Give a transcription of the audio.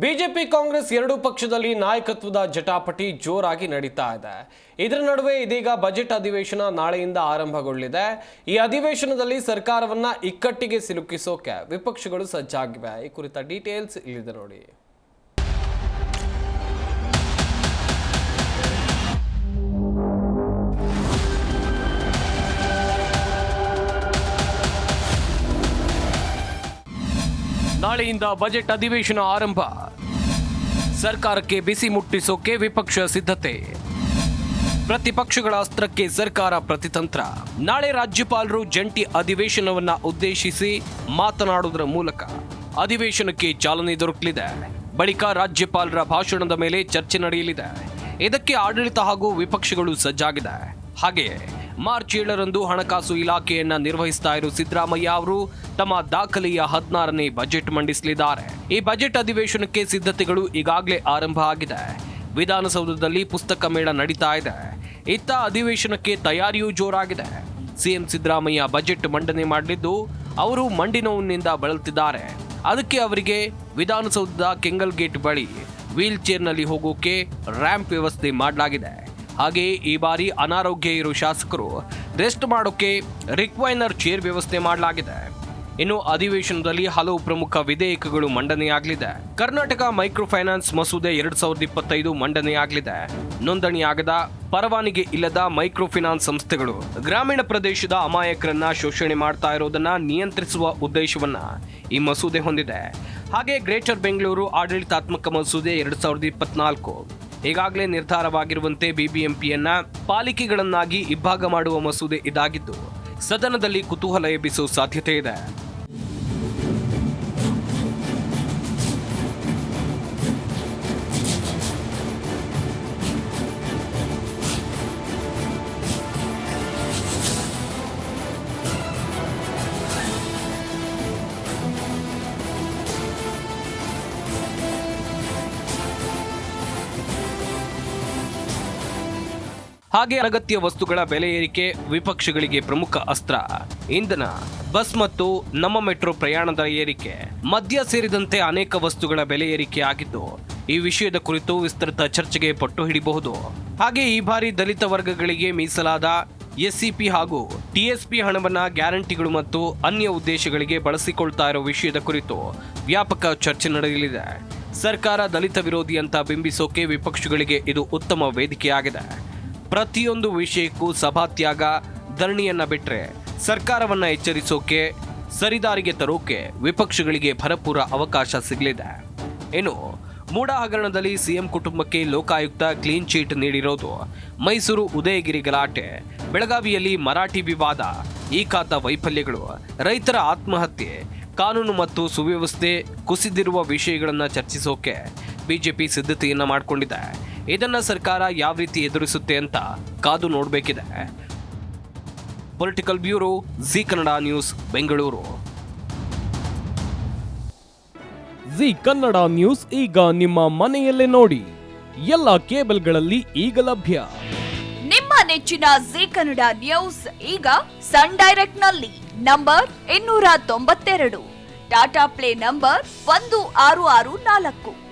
BJP Congress ಎರಡೂ ಪಕ್ಷದಲ್ಲಿ ನಾಯಕತ್ವದ ಜಟಾಪಟಿ ಜೋರಾಗಿ ನಡೀತಾ ಇದೆ. ಇದರ ನಡುವೆ ಇದೀಗ ಬಜೆಟ್ ಅಧಿವೇಶನ ನಾಳೆಯಿಂದ ಆರಂಭಗೊಳ್ಳಿದೆ. ಈ ಅಧಿವೇಶನದಲ್ಲಿ ಸರ್ಕಾರವನ್ನ ಇಕ್ಕಟ್ಟಿಗೆ ಸಿಲುಕಿಸೋಕೆ ವಿಪಕ್ಷಗಳು ಸಜ್ಜಾಗಿವೆ. ಈ ಕುರಿತ ಡೀಟೇಲ್ಸ್ ಇಲ್ಲಿದೆ ನೋಡಿ. ನಾಳೆಯಿಂದ ಬಜೆಟ್ ಅಧಿವೇಶನ ಆರಂಭ. ಸರ್ಕಾರಕ್ಕೆ ಬಿಸಿ ಮುಟ್ಟಿಸೋಕೆ ವಿಪಕ್ಷ ಸಿದ್ಧತೆ. ಪ್ರತಿಪಕ್ಷಗಳ ಅಸ್ತ್ರಕ್ಕೆ ಸರ್ಕಾರ ಪ್ರತಿತಂತ್ರ. ನಾಳೆ ರಾಜ್ಯಪಾಲರು ಜಂಟಿ ಅಧಿವೇಶನವನ್ನ ಉದ್ದೇಶಿಸಿ ಮಾತನಾಡುವುದರ ಮೂಲಕ ಅಧಿವೇಶನಕ್ಕೆ ಚಾಲನೆ ದೊರಕಲಿದೆ. ಬಳಿಕ ರಾಜ್ಯಪಾಲರ ಭಾಷಣದ ಮೇಲೆ ಚರ್ಚೆ ನಡೆಯಲಿದೆ. ಇದಕ್ಕೆ ಆಡಳಿತ ಹಾಗೂ ವಿಪಕ್ಷಗಳು ಸಜ್ಜಾಗಿದೆ. ಹಾಗೆಯೇ ಮಾರ್ಚ್ ಏಳರಂದು ಹಣಕಾಸು ಇಲಾಖೆಯನ್ನ ನಿರ್ವಹಿಸ್ತಾ ಇರೋ ಸಿದ್ದರಾಮಯ್ಯ ಅವರು ತಮ್ಮ ದಾಖಲೆಯ ಹದಿನಾರನೇ ಬಜೆಟ್ ಮಂಡಿಸಲಿದ್ದಾರೆ. ಈ ಬಜೆಟ್ ಅಧಿವೇಶನಕ್ಕೆ ಸಿದ್ಧತೆಗಳು ಈಗಾಗಲೇ ಆರಂಭ ಆಗಿದೆ. ವಿಧಾನಸೌಧದಲ್ಲಿ ಪುಸ್ತಕ ಮೇಳ ನಡೀತಾ ಇದೆ. ಇತ್ತ ಅಧಿವೇಶನಕ್ಕೆ ತಯಾರಿಯೂ ಜೋರಾಗಿದೆ. ಸಿಎಂ ಸಿದ್ದರಾಮಯ್ಯ ಬಜೆಟ್ ಮಂಡನೆ ಮಾಡಲಿದ್ದು, ಅವರು ಮಂಡಿ ನೋವಿನಿಂದ ಬಳಲ್ತಿದ್ದಾರೆ. ಅದಕ್ಕೆ ಅವರಿಗೆ ವಿಧಾನಸೌಧದ ಕೆಂಗಲ್ ಗೇಟ್ ಬಳಿ ವೀಲ್ ಚೇರ್ನಲ್ಲಿ ಹೋಗೋಕೆ ರ್ಯಾಂಪ್ ವ್ಯವಸ್ಥೆ ಮಾಡಲಾಗಿದೆ. ಹಾಗೆಯೇ ಈ ಬಾರಿ ಅನಾರೋಗ್ಯ ಇರುವ ಶಾಸಕರು ರೆಸ್ಟ್ ಮಾಡೋಕೆ ರಿಕ್ವೈನರ್ ಚೇರ್ ವ್ಯವಸ್ಥೆ ಮಾಡಲಾಗಿದೆ. ಇನ್ನು ಅಧಿವೇಶನದಲ್ಲಿ ಹಲವು ಪ್ರಮುಖ ವಿಧೇಯಕಗಳು ಮಂಡನೆಯಾಗಲಿದೆ ಕರ್ನಾಟಕ ಮೈಕ್ರೋ ಫೈನಾನ್ಸ್ ಮಸೂದೆ ಎರಡ್ ಸಾವಿರದ ಇಪ್ಪತ್ತೈದು ಮಂಡನೆಯಾಗಲಿದೆ ನೋಂದಣಿಯಾಗದ ಪರವಾನಿಗೆ ಇಲ್ಲದ ಮೈಕ್ರೋ ಫೈನಾನ್ಸ್ ಸಂಸ್ಥೆಗಳು ಗ್ರಾಮೀಣ ಪ್ರದೇಶದ ಅಮಾಯಕರನ್ನ ಶೋಷಣೆ ಮಾಡ್ತಾ ಇರೋದನ್ನ ನಿಯಂತ್ರಿಸುವ ಉದ್ದೇಶವನ್ನ ಈ ಮಸೂದೆ ಹೊಂದಿದೆ. ಹಾಗೆ ಗ್ರೇಟರ್ ಬೆಂಗಳೂರು ಆಡಳಿತಾತ್ಮಕ ಮಸೂದೆ ಎರಡ್ ಸಾವಿರದ ಇಪ್ಪತ್ನಾಲ್ಕು ಈಗಾಗಲೇ ನಿರ್ಧಾರವಾಗಿರುವಂತೆ ಬಿಬಿಎಂಪಿಯನ್ನ ಪಾಲಿಕೆಗಳನ್ನಾಗಿ ಇಬ್ಬಾಗ ಮಾಡುವ ಮಸೂದೆ ಇದಾಗಿದ್ದು ಸದನದಲ್ಲಿ ಕುತೂಹಲ ಎಬ್ಬಿಸುವ ಸಾಧ್ಯತೆ ಇದೆ. ಹಾಗೆ ಅಗತ್ಯ ವಸ್ತುಗಳ ಬೆಲೆ ಏರಿಕೆ ವಿಪಕ್ಷಗಳಿಗೆ ಪ್ರಮುಖ ಅಸ್ತ್ರ. ಇಂಧನ, ಬಸ್ ಮತ್ತು ನಮ್ಮ ಮೆಟ್ರೋ ಪ್ರಯಾಣದ ಏರಿಕೆ. ಮದ್ಯ ಸೇರಿದಂತೆ ಅನೇಕ ವಸ್ತುಗಳ ಬೆಲೆ ಏರಿಕೆ ಆಗಿದ್ದು, ಈ ವಿಷಯದ ಕುರಿತು ವಿಸ್ತೃತ ಚರ್ಚೆಗೆ ಪಟ್ಟು ಹಿಡಿಬಹುದು. ಹಾಗೆ ಈ ಬಾರಿ ದಲಿತ ವರ್ಗಗಳಿಗೆ ಮೀಸಲಾದ ಎಸ್ಸಿಪಿ ಹಾಗೂ ಟಿಎಸ್ಪಿ ಹಣವನ್ನ ಗ್ಯಾರಂಟಿಗಳು ಮತ್ತು ಅನ್ಯ ಉದ್ದೇಶಗಳಿಗೆ ಬಳಸಿಕೊಳ್ತಾ ಇರೋ ವಿಷಯದ ಕುರಿತು ವ್ಯಾಪಕ ಚರ್ಚೆ ನಡೆಯಲಿದೆ. ಸರ್ಕಾರ ದಲಿತ ವಿರೋಧಿ ಅಂತ ಬಿಂಬಿಸೋಕೆ ವಿಪಕ್ಷಗಳಿಗೆ ಇದು ಉತ್ತಮ ವೇದಿಕೆಯಾಗಿದೆ. ಪ್ರತಿಯೊಂದು ವಿಷಯಕ್ಕೂ ಸಭಾತ್ಯಾಗ ಧರಣಿಯನ್ನ ಬಿಟ್ಟರೆ ಸರ್ಕಾರವನ್ನ ಎಚ್ಚರಿಸೋಕೆ, ಸರಿದಾರಿಗೆ ತರೋಕೆ ವಿಪಕ್ಷಗಳಿಗೆ ಭರಪೂರ ಅವಕಾಶ ಸಿಗಲಿದೆ. ಇನ್ನು ಮೂಡ ಹಗರಣದಲ್ಲಿ ಸಿಎಂ ಕುಟುಂಬಕ್ಕೆ ಲೋಕಾಯುಕ್ತ ಕ್ಲೀನ್ ಚೀಟ್ ನೀಡಿರೋದು ಮೈಸೂರು ಉದಯಗಿರಿ ಗಲಾಟೆ. ಬೆಳಗಾವಿಯಲ್ಲಿ ಮರಾಠಿ ವಿವಾದ ಈ ಖಾತ ವೈಫಲ್ಯಗಳು, ರೈತರ ಆತ್ಮಹತ್ಯೆ, ಕಾನೂನು ಮತ್ತು ಸುವ್ಯವಸ್ಥೆ ಕುಸಿದಿರುವ ವಿಷಯಗಳನ್ನು ಚರ್ಚಿಸೋಕೆ ಬಿಜೆಪಿ ಸಿದ್ಧತೆಯನ್ನು ಮಾಡಿಕೊಂಡಿದೆ. ಇದನ್ನ ಸರ್ಕಾರ ಯಾವ ರೀತಿ ಎದುರಿಸುತ್ತೆ ಅಂತ ಕಾದು ನೋಡಬೇಕಿದೆ. Political bureau Zee Kannada news Bengaluru Zee Kannada news ಈಗ ನಿಮ್ಮ ಮನೆಯಲ್ಲೇ ನೋಡಿ. ಎಲ್ಲ ಕೇಬಲ್ಗಳಲ್ಲಿ ಈಗ ಲಭ್ಯ. ನಿಮ್ಮ ನೆಚ್ಚಿನ ಜಿ ಕನ್ನಡ ನ್ಯೂಸ್ ಈಗ ಸನ್ ಡೈರೆಕ್ಟ್ನಲ್ಲಿ ನಂಬರ್ ಇನ್ನೂರ ತೊಂಬತ್ತೆರಡು. ಟಾಟಾ ಪ್ಲೇ ನಂಬರ್ ಒಂದು ಆರು ಆರು ನಾಲ್ಕು.